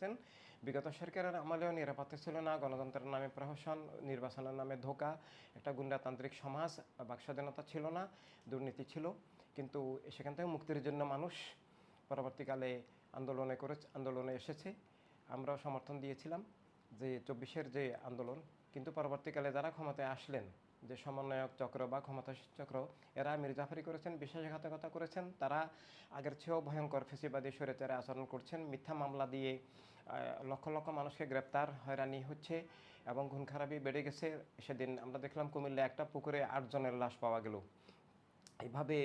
করেছেন বিগত সরকারের আমলেও নিরাপত্তা ছিল না, গণতন্ত্রের নামে প্রহসন, নির্বাচনের নামে ধোকা, একটা গুন্ডাতান্ত্রিক সমাজ বাক স্বাধীনতা ছিল না, দুর্নীতি ছিল। কিন্তু সেখান থেকে মুক্তির জন্য মানুষ পরবর্তীকালে আন্দোলনে করে আন্দোলনে এসেছে। আমরাও সমর্থন দিয়েছিলাম। যে চব্বিশের যে আন্দোলন, কিন্তু পরবর্তীকালে যারা ক্ষমতায় আসলেন, যে সমন্বয়ক চক্র বা ক্ষমতা চক্র, এরা মির্জাফারি করেছেন, বিশ্বাসঘাতকতা করেছেন, তারা আগের চেয়েও ভয়ঙ্কর ফেসিবাদী স্বৈরাচারে আচরণ করছেন, মিথ্যা মামলা দিয়ে লক্ষ লক্ষ মানুষকে গ্রেপ্তার, হয়রানি হচ্ছে এবং খুন খারাপি বেড়ে গেছে। সেদিন আমরা দেখলাম কুমিল্লা একটা পুকুরে আটজনের লাশ পাওয়া গেল। এইভাবে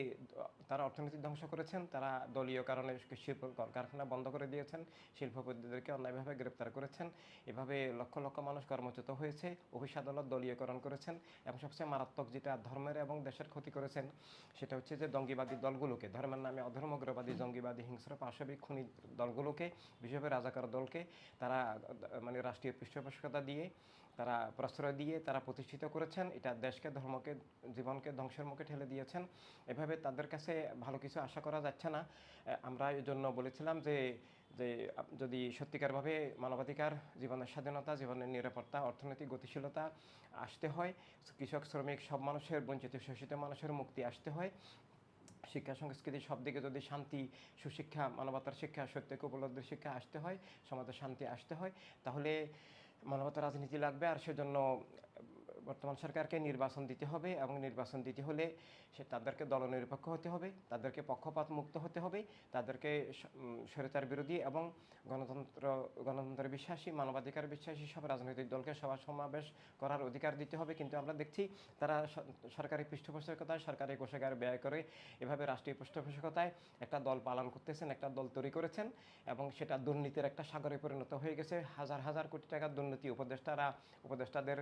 তারা অর্থনীতি ধ্বংস করেছেন, তারা দলীয় কারণে শিল্প কারখানা বন্ধ করে দিয়েছেন শিল্পপতিদেরকে অন্যায়ভাবে গ্রেপ্তার করেছেন। এভাবে লক্ষ লক্ষ মানুষ কর্মচ্যুত হয়েছে অফিস আদালত দলীয়করণ করেছেন এবং সবচেয়ে মারাত্মক যেটা ধর্মের এবং দেশের ক্ষতি করেছেন, সেটা হচ্ছে যে জঙ্গিবাদী দলগুলোকে, ধর্মের নামে অধর্মগ্রবাদী জঙ্গিবাদী হিংস্র পাশবিক খুনি দলগুলোকে, বিশেষভাবে রাজাকার দলকে, তারা মানে রাষ্ট্রীয় পৃষ্ঠপোষকতা দিয়ে তারা প্রশ্রয় দিয়ে তারা প্রতিষ্ঠিত করেছেন, এটা দেশকে, ধর্মকে, জীবনকে ধ্বংসের মুখে ঠেলে দিয়েছেন। এভাবে তাদের কাছে ভালো কিছু আশা করা যাচ্ছে না। আমরা এই জন্য বলেছিলাম যে যে যদি সত্যিকারভাবে মানবাধিকার, জীবনের স্বাধীনতা, জীবনের নিরাপত্তা, অর্থনৈতিক গতিশীলতা আসতে হয়, কৃষক, শ্রমিক, সব মানুষের, বঞ্চিত, শোষিত মানুষের মুক্তি আসতে হয়, শিক্ষা, সংস্কৃতি, সব দিকে যদি শান্তি, সুশিক্ষা, মানবতার শিক্ষা, সত্যকে উপলব্ধির শিক্ষা আসতে হয়, সমাজে শান্তি আসতে হয়, তাহলে মানবতার রাজনীতি লাগবে আর সেজন্য বর্তমান সরকারকে নির্বাচন দিতে হবে এবং নির্বাচন দিতে হলে সে তাদেরকে দলনিরপেক্ষ হতে হবে, তাদেরকে পক্ষপাত মুক্ত হতে হবে, তাদেরকে স্বৈরাচার বিরোধী এবং গণতন্ত্র, গণতন্ত্রের বিশ্বাসী, মানবাধিকার বিশ্বাসী সব রাজনৈতিক দলকে সভা সমাবেশ করার অধিকার দিতে হবে। কিন্তু আমরা দেখছি তারা সরকারি পৃষ্ঠপোষকতায়, সরকারি কোষাগার ব্যয় করে এভাবে রাষ্ট্রীয় পৃষ্ঠপোষকতায় একটা দল পালন করতেছেন, একটা দল তৈরি করেছেন এবং সেটা দুর্নীতির একটা সাগরে পরিণত হয়ে গেছে। হাজার হাজার কোটি টাকার দুর্নীতি উপদেষ্টারা, উপদেষ্টাদের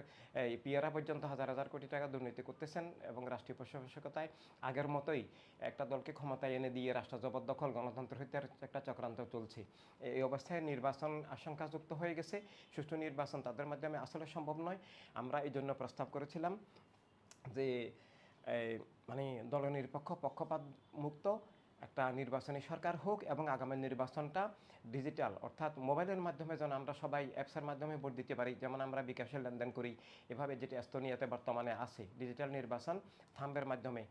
পিয়ারা পর্যন্ত হাজার হাজার কোটি টাকা দুর্নীতি করতেছেন এবং রাষ্ট্রীয় পৃষ্ঠপোষকতায় আগের মতোই একটা দলকে ক্ষমতায় এনে দিয়ে রাষ্ট্র জবরদখল, গণতন্ত্র হত্যার একটা চক্রান্ত চলছে। এই অবস্থায় নির্বাচন আশঙ্কাযুক্ত হয়ে গেছে। সুষ্ঠু নির্বাচন তাদের মাধ্যমে আসলে সম্ভব নয়। আমরা এই জন্য প্রস্তাব করেছিলাম যে মানে দলনিরপেক্ষ পক্ষপাত মুক্ত একটা নির্বাচনী সরকার হোক এবং আগামী নির্বাচনটা ডিজিটাল অর্থাৎ মোবাইলের মাধ্যমে যেন আমরা সবাই অ্যাপসের মাধ্যমে ভোট দিতে পারি, যেমন আমরা বিকাশের লেনদেন করি, এভাবে যেটি এস্তোনিয়াতে বর্তমানে আছে ডিজিটাল নির্বাচন থাম্বের মাধ্যমে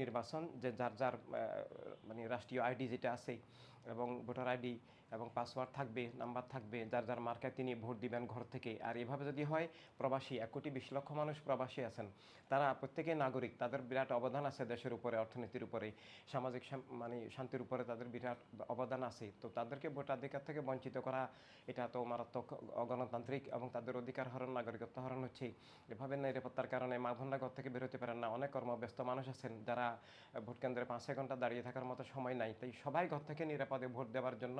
নির্বাচন যে যার যার মানে রাষ্ট্রীয় আইডি যেটা আছে এবং ভোটার আইডি এবং পাসওয়ার্ড থাকবে, নাম্বার থাকবে, যার যার মার্কায় তিনি ভোট দিবেন ঘর থেকে। আর এভাবে যদি হয়, প্রবাসী, এক কোটি বিশ লক্ষ মানুষ প্রবাসী আছেন। তারা প্রত্যেকেই নাগরিক, তাদের বিরাট অবদান আছে দেশের উপরে, অর্থনীতির উপরে, সামাজিক মানে শান্তির উপরে তাদের বিরাট অবদান আছে। তো তাদেরকে ভোটাধিকার থেকে বঞ্চিত করা, এটা তো মারাত্মক অগণতান্ত্রিক এবং তাদের অধিকার হরণ, নাগরিকত্ব হরণ হচ্ছে এভাবে নিরাপত্তার কারণে মা বোনরা ঘর থেকে বেরোতে পারেন না। অনেক কর্মব্যস্ত মানুষ আছেন যারা ভোট কেন্দ্রে পাঁচ ঘণ্টা দাঁড়িয়ে থাকার মতো সময় নাই। তাই সবাই ঘর থেকে নিরাপদে ভোট দেওয়ার জন্য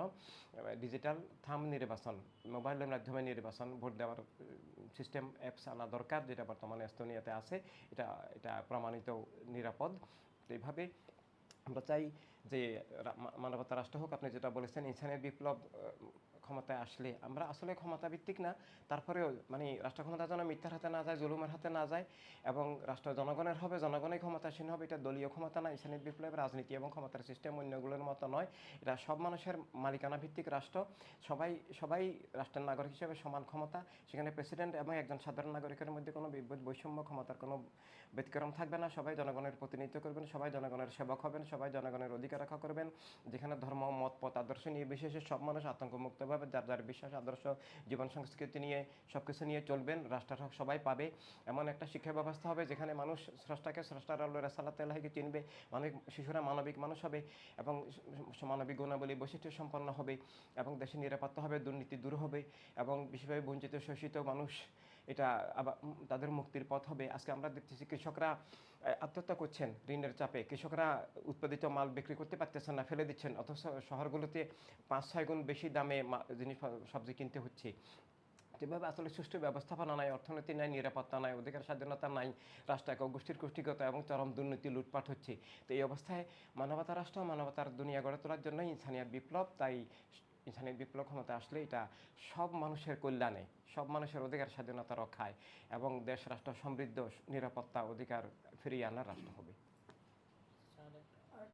ডিজিটাল থাম নির্বাচন মোবাইলের মাধ্যমে নির্বাচন, ভোট দেওয়ার সিস্টেম অ্যাপস আনা দরকার, যেটা বর্তমানে এস্তোনিয়াতে আছে। এটা এটা প্রমাণিত নিরাপদ। এইভাবে আমরা চাই যে মানবতা রাষ্ট্র হোক, আপনি যেটা বলেছেন, ইনসানের বিপ্লব ক্ষমতায় আসলে। আমরা আসলে ক্ষমতা ভিত্তিক না, তারপরেও মানে রাষ্ট্র ক্ষমতা যেন মিথ্যার হাতে না যায়, জুলুমের হাতে না যায় এবং রাষ্ট্র জনগণের হবে, জনগণই ক্ষমতাসীন হবে, এটা দলীয় ক্ষমতা না ইনসানের বিপ্লব, রাজনীতি এবং ক্ষমতার সিস্টেম অন্যগুলোর মতো নয়। এটা সব মানুষের মালিকানা ভিত্তিক রাষ্ট্র। সবাই সবাই রাষ্ট্রের নাগরিক হিসেবে সমান ক্ষমতা। সেখানে প্রেসিডেন্ট এবং একজন সাধারণ নাগরিকের মধ্যে কোনো বৈষম্য, ক্ষমতার কোনো ব্যতিক্রম থাকবে না। সবাই জনগণের প্রতিনিধিত্ব করবেন, সবাই জনগণের সেবক হবেন, সবাই জনগণের অধিকার রক্ষা করবেন। যেখানে ধর্ম, মত, পথ, আদর্শ নিয়ে বিশেষে সব মানুষ আতঙ্কমুক্তভাবে যার যার বিশ্বাস, আদর্শ, জীবন, সংস্কৃতি নিয়ে সব কিছু নিয়ে চলবেন রাষ্ট্র সবাই পাবে। এমন একটা শিক্ষা ব্যবস্থা হবে যেখানে মানুষ স্রষ্টাকে স্রষ্টার আল্লাহ রাসালাত আল্লাহকে চিনবে, মানবিক শিশুরা মানবিক মানুষ হবে এবং মানবিক গুণাবলী, বৈশিষ্ট্য সম্পন্ন হবে এবং দেশের নিরাপত্তা হবে, দুর্নীতি দূর হবে এবং বিশেষভাবে বঞ্চিত, শোষিত মানুষ এটা আবার তাদের মুক্তির পথ হবে। আজকে আমরা দেখতেছি কৃষকরা আত্মহত্যা করছেন ঋণের চাপে। কৃষকরা উৎপাদিত মাল বিক্রি করতে পারতেছেন না, ফেলে দিচ্ছেন। অথচ শহরগুলোতে পাঁচ, ছয় গুণ বেশি দামে জিনিস সবজি কিনতে হচ্ছে। যেভাবে আসলে সুষ্ঠু ব্যবস্থাপনা নাই, অর্থনীতি নাই, নিরাপত্তা নাই, অধিকার স্বাধীনতা নাই রাষ্ট্র একক গোষ্ঠীর গোষ্ঠীগত এবং চরম দুর্নীতি লুটপাট হচ্ছে। তো এই অবস্থায় মানবতা রাষ্ট্র, মানবতার দুনিয়া গড়ে তোলার জন্য ইনসানিয়াত বিপ্লব। তাই ইনসানিয়াত বিপ্লব ক্ষমতা আসলে এটা সব মানুষের কল্যাণে, সব মানুষের অধিকার স্বাধীনতা রক্ষায় এবং দেশ, রাষ্ট্র সমৃদ্ধ, নিরাপত্তা অধিকার ফিরিয়ে আনার রাষ্ট্র হবে।